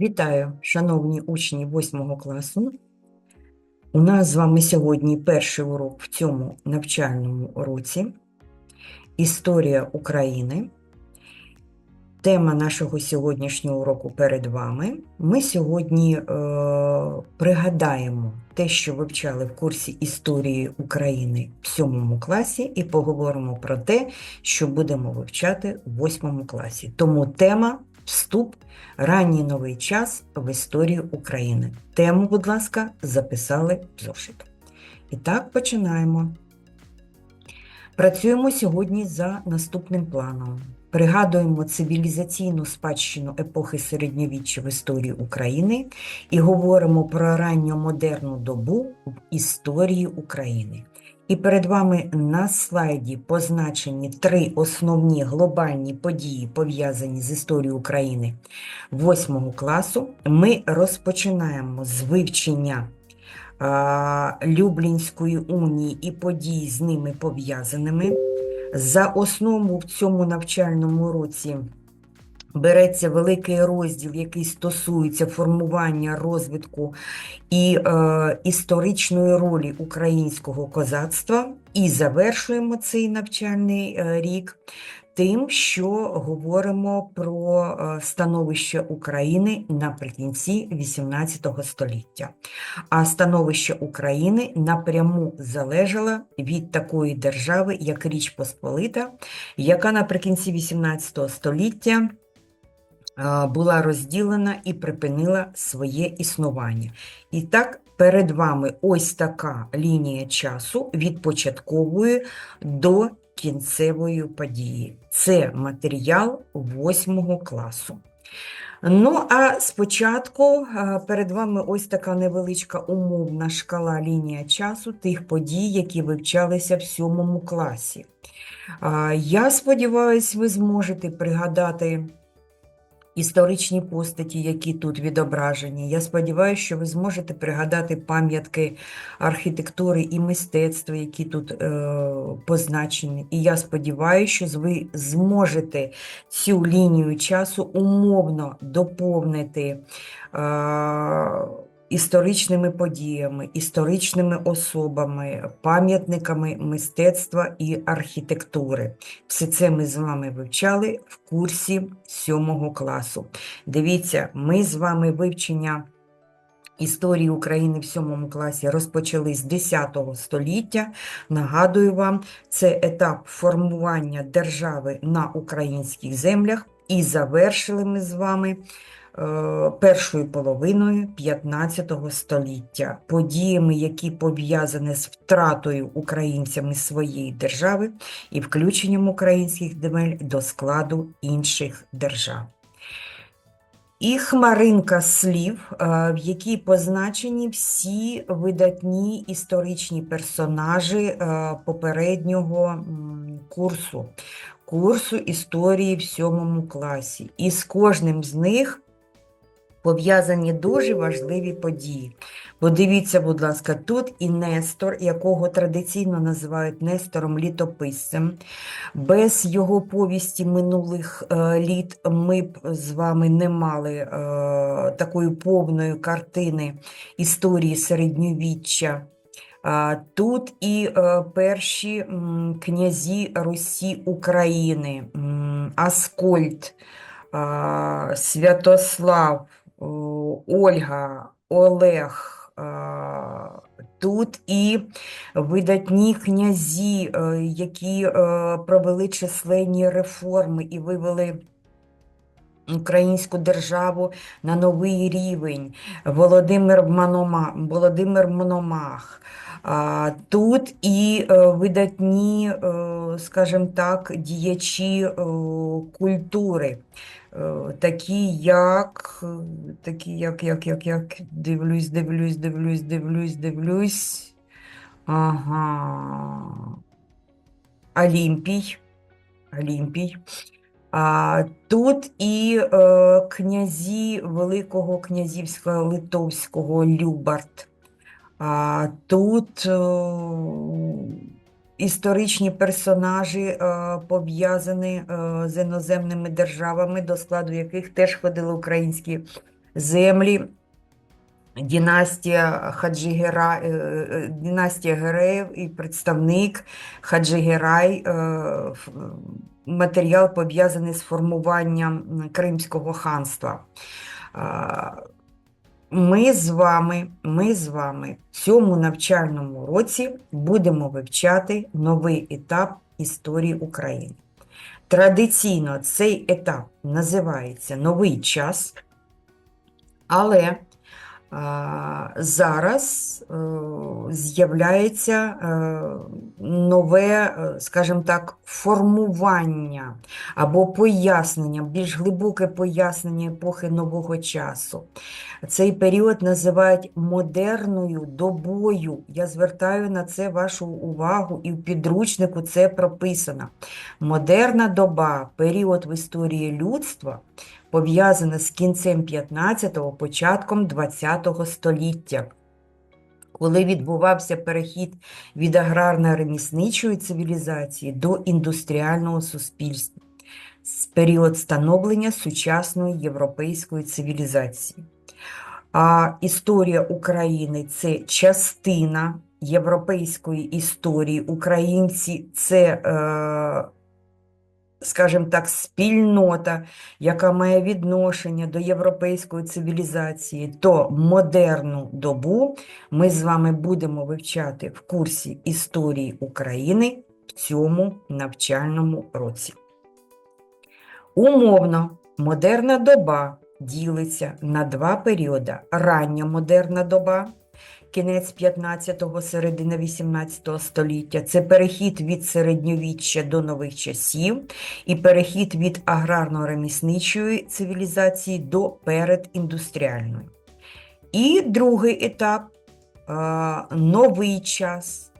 Вітаю, шановні учні 8 класу. У нас з вами сьогодні перший урок в цьому навчальному році Історія України. Тема нашого сьогоднішнього уроку перед вами. Ми сьогодні е, пригадаємо те, що вивчали в курсі історії України в 7 класі, і поговоримо про те, що будемо вивчати в 8 класі. Тому тема Вступ Ранній новий час в історію України. Тему, будь ласка, записали в зошит. І так, починаємо. Працюємо сьогодні за наступним планом. Пригадуємо цивілізаційну спадщину епохи середньовіччя в історії України і говоримо про ранньомодерну добу в історії України. І перед вами на слайді позначені три основні глобальні події, пов'язані з історією України 8 класу. Ми розпочинаємо з вивчення Люблінської унії і подій з ними пов'язаними. За основу в цьому навчальному році береться великий розділ, який стосується формування розвитку і е, історичної ролі українського козацтва, і завершуємо цей навчальний е, рік тим, що говоримо про е, становище України наприкінці XVIII століття. А становище України напряму залежало від такої держави, як Річ Посполита, яка наприкінці XVIII століття була розділена і припинила своє існування. І так, перед вами ось така лінія часу від початкової до кінцевої події. Це матеріал 8 класу. Ну, а спочатку перед вами ось така невеличка умовна шкала лінія часу тих подій, які вивчалися в 7 класі. Я сподіваюся, ви зможете пригадати історичні постаті, які тут відображені. Я сподіваюся, що ви зможете пригадати пам'ятки архітектури і мистецтва, які тут е, позначені. І я сподіваюся, що ви зможете цю лінію часу умовно доповнити. Е, Історичними подіями, історичними особами, пам'ятниками мистецтва і архітектури. Все це ми з вами вивчали в курсі 7 класу. Дивіться, ми з вами вивчення історії України в 7 класі розпочали з 10 століття. Нагадую вам, це етап формування держави на українських землях, і завершили ми з вами. Е, Першою половиною 15 століття, подіями, які пов'язані з втратою українцями своєї держави і включенням українських земель до складу інших держав. І хмаринка слів, е, в якій позначені всі видатні історичні персонажі е, попереднього курсу, курсу історії в сьомому класі. І з кожним з них пов'язані дуже важливі події. Подивіться, будь ласка, тут і Нестор, якого традиційно називають Нестором літописцем. Без його повісті минулих е, літ ми б з вами не мали е, такої повної картини історії середньовіччя. Тут і е, перші князі Русі України, Аскольд, Святослав, Ольга, Олег. Тут і видатні князі, е, які е, провели численні реформи і вивели українську державу на новий рівень. Володимир Мономах, Володимир Мономах. Тут і е, видатні, е, скажімо так, діячі е, культури, такі як, такі як, як, як, як, дивлюсь, дивлюсь, дивлюсь, дивлюсь, дивлюсь. Ага. Олімпій. Олімпій. Тут і е, князі Великого князівського Литовського Любарт. Тут е, історичні персонажі е, пов'язані з іноземними державами, до складу яких теж входили українські землі. Дінастія Хаджигера, династія Гереїв і представник Хаджигерай, матеріал пов'язаний з формуванням Кримського ханства. Ми з вами, ми з вами в цьому навчальному році будемо вивчати новий етап історії України. Традиційно цей етап називається Новий час, але зараз е, з'являється е, нове, е, скажімо так, формування або пояснення, більш глибоке пояснення епохи нового часу. Цей період називають модерною добою. Я звертаю на це вашу увагу, і в підручнику це прописано. Модерна доба, період в історії людства, пов'язана з кінцем 15-го, початком 20-го століття. Коли відбувався перехід від аграрно-ремісничої цивілізації до індустріального суспільства, з період становлення сучасної європейської цивілізації. А історія України це частина європейської історії. Українці це, е, скажімо так, спільнота, яка має відношення до європейської цивілізації, то модерну добу ми з вами будемо вивчати в курсі історії України в цьому навчальному році. Умовно, модерна доба ділиться на два періоди: рання модерна доба, кінець 15-го, середина 18 століття, це перехід від середньовіччя до нових часів, і перехід від аграрно-ремісничої цивілізації до передіндустріальної. І другий етап новий час.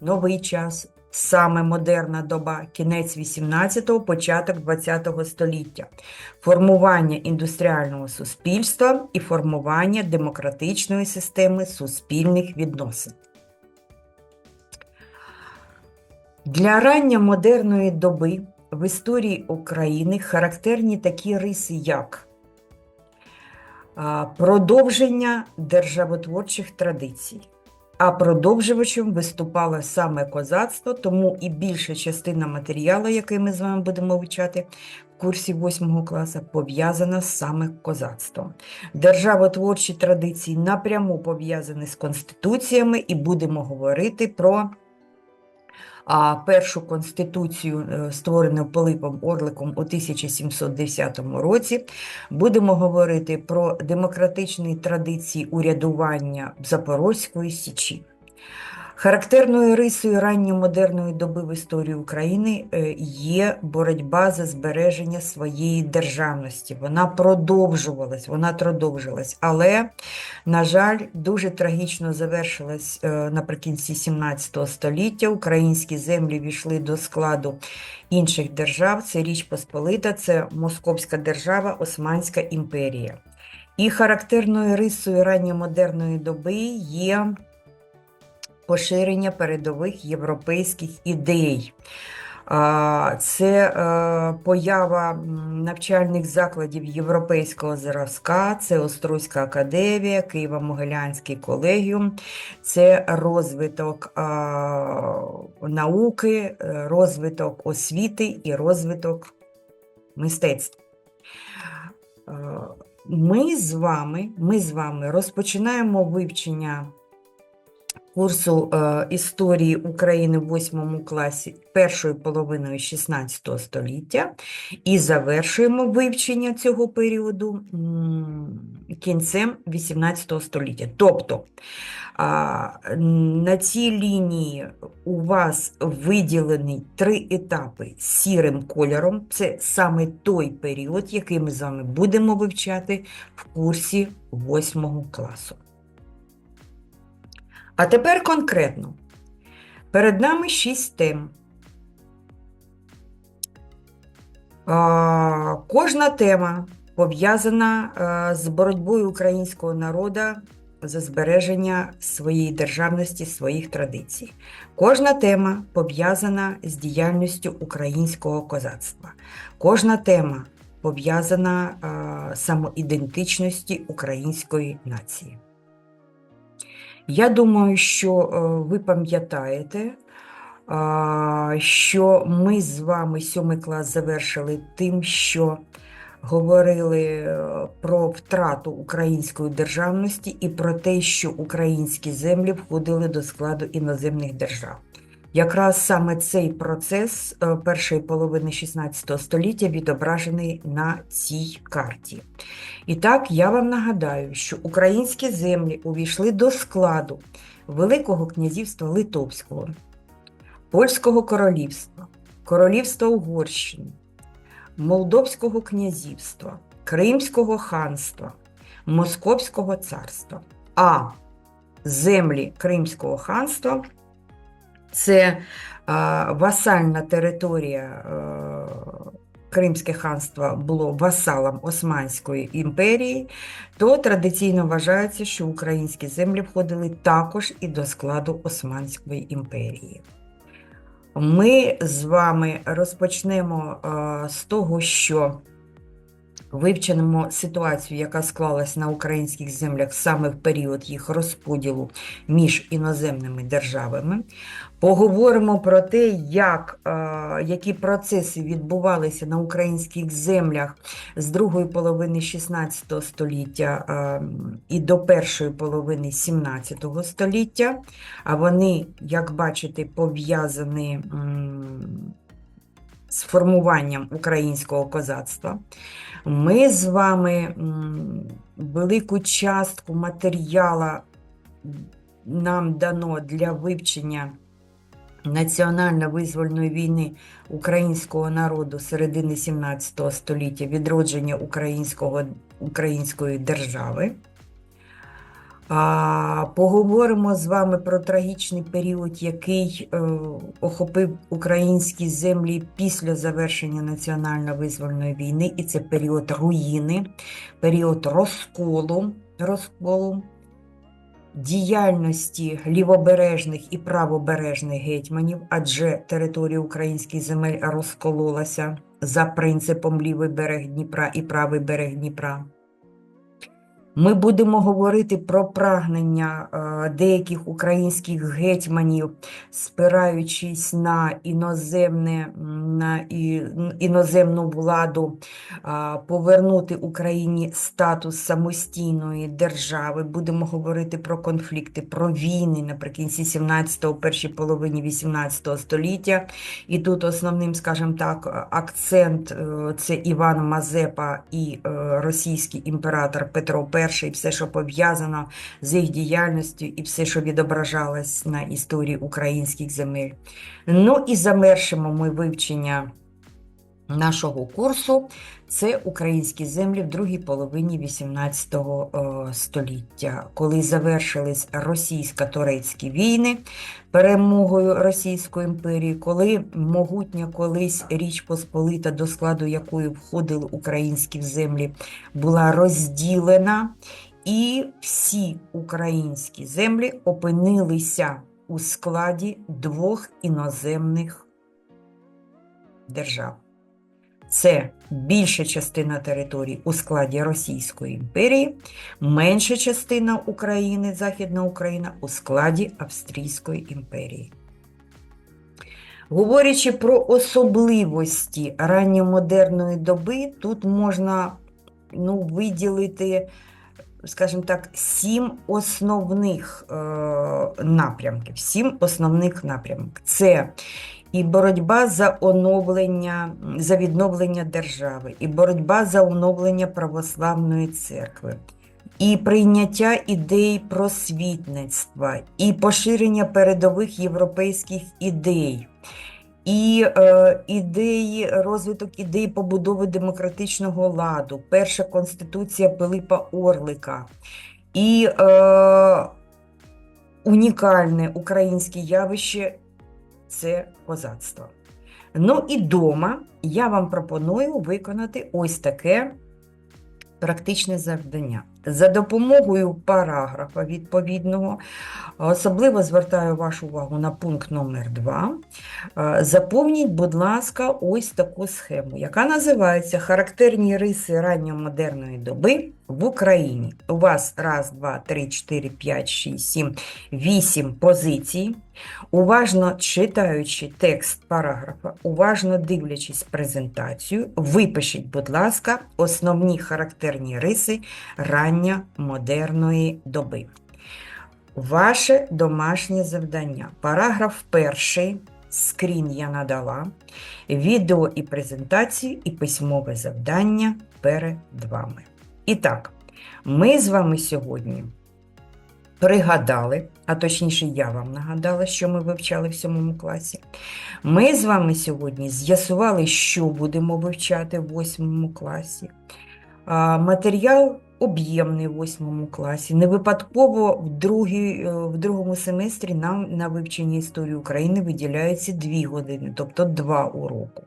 Новий час, саме модерна доба, кінець 18-го, початок 20-го століття, формування індустріального суспільства і формування демократичної системи суспільних відносин. Для рання модерної доби в історії України характерні такі риси, як продовження державотворчих традицій. А продовжувачем виступало саме козацтво, тому і більша частина матеріалу, який ми з вами будемо вивчати в курсі 8 класу, пов'язана саме козацтвом. Державотворчі традиції напряму пов'язані з конституціями, і будемо говорити про а, першу конституцію, е, створену Пилипом Орликом у 1710 році. Будемо говорити про демократичні традиції урядування Запорозької Січі. Характерною рисою ранньомодерної доби в історії України е, є боротьба за збереження своєї державності. Вона продовжувалась, вона продовжилась, але, на жаль, дуже трагічно завершилась е, наприкінці 17 століття. Українські землі війшли до складу інших держав. Це Річ Посполита, це Московська держава, Османська імперія. І характерною рисою ранньомодерної доби є поширення передових європейських ідей. Це е, поява навчальних закладів європейського зразка, це Острозька академія, Києво-Могилянський колегіум, це розвиток науки, е, розвиток освіти і розвиток мистецтва. Ми з вами, ми з вами розпочинаємо вивчення курсу е, історії України в 8 класі першою половиною 16 століття і завершуємо вивчення цього періоду кінцем 18 століття. Тобто на цій лінії у вас виділені три етапи сірим кольором. Це саме той період, який ми з вами будемо вивчати в курсі 8 класу. А тепер конкретно. Перед нами шість тем. Кожна тема пов'язана а, з боротьбою українського народу за збереження своєї державності, своїх традицій. Кожна тема пов'язана з діяльністю українського козацтва. Кожна тема пов'язана е, самоідентичності української нації. Я думаю, що е, ви пам'ятаєте, що ми з вами сьомий клас завершили тим, що говорили е, про втрату української державності і про те, що українські землі входили до складу іноземних держав. Якраз саме цей процес е, першої половини 16 століття відображений на цій карті. І так, я вам нагадаю, що українські землі увійшли до складу Великого князівства Литовського, Польського королівства, Королівства Угорщини, Молдовського князівства, Кримського ханства, Московського царства. А землі Кримського ханства це а, васальна територія. а, Кримське ханство було васалом Османської імперії, то традиційно вважається, що українські землі входили також і до складу Османської імперії. Ми з вами розпочнемо а, з того, що вивчимо ситуацію, яка склалась на українських землях саме в період їх розподілу між іноземними державами. Поговоримо про те, як, е, які процеси відбувалися на українських землях з другої половини 16 століття е, і до першої половини 17 століття. А вони, як бачите, пов'язані з формуванням українського козацтва. Ми з вами велику частку матеріала нам дано для вивчення національно-визвольної війни українського народу середини 17 століття, відродження українського, української держави. А, Поговоримо з вами про трагічний період, який е, охопив українські землі після завершення національно-визвольної війни, і це період руїни, період розколу, розколу діяльності лівобережних і правобережних гетьманів, адже територія українських земель розкололася за принципом лівий берег Дніпра і правий берег Дніпра. Ми будемо говорити про прагнення е, деяких українських гетьманів, спираючись на іноземне, на іноземну владу, повернути Україні статус самостійної держави. Будемо говорити про конфлікти, про війни наприкінці 17-го, першій половині 18 століття. І тут основним, скажімо так, акцент е, це Іван Мазепа і е, російський імператор Петро І, і все, що пов'язано з їх діяльністю, і все, що відображалось на історії українських земель. Ну і завершимо ми вивчення нашого курсу. Це українські землі в другій половині 18 е, століття, коли завершились російсько-турецькі війни перемогою Російської імперії, коли могутня колись Річ Посполита, до складу якої входили українські землі, була розділена, і всі українські землі опинилися у складі двох іноземних держав. Це більша частина території у складі Російської імперії, менша частина України, Західна Україна у складі Австрійської імперії. Говорячи про особливості ранньомодерної доби, тут можна ну, виділити, скажімо так, сім основних е, напрямків. Сім основних напрямків. Це і боротьба за оновлення, за відновлення держави, і боротьба за оновлення православної церкви, і прийняття ідей просвітництва, і поширення передових європейських ідей, і е, ідеї, розвиток ідей побудови демократичного ладу, перша конституція Пилипа Орлика. І е, унікальне українське явище це козацтво. Ну і дома я вам пропоную виконати ось таке практичне завдання. За допомогою параграфа відповідного. Особливо звертаю вашу увагу на пункт номер 2. Заповніть, будь ласка, ось таку схему, яка називається Характерні риси ранньомодерної доби в Україні. У вас раз, два, три, чотири, п'ять, шість, сім, вісім позицій. Уважно читаючи текст параграфа, уважно дивлячись презентацію, випишіть, будь ласка, основні характерні риси ранньомодерної доби. Ваше домашнє завдання. Параграф перший. Скрін я надала, відео і презентацію, і письмове завдання перед вами. І так, ми з вами сьогодні пригадали, а точніше, я вам нагадала, що ми вивчали в сьомому класі. Ми з вами сьогодні з'ясували, що будемо вивчати в восьмому класі. Матеріал об'ємний в восьмому класі. Не випадково в, другій, е, в другому семестрі нам на вивчення історії України виділяються 2 години, тобто 2 уроки.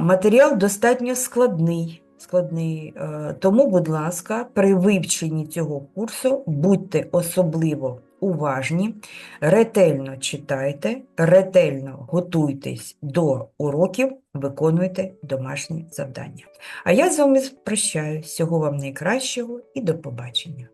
Матеріал достатньо складний. складний. е, Тому, будь ласка, при вивченні цього курсу будьте особливо уважні, ретельно читайте, ретельно готуйтесь до уроків, виконуйте домашні завдання. А я з вами прощаюсь. Всього вам найкращого і до побачення.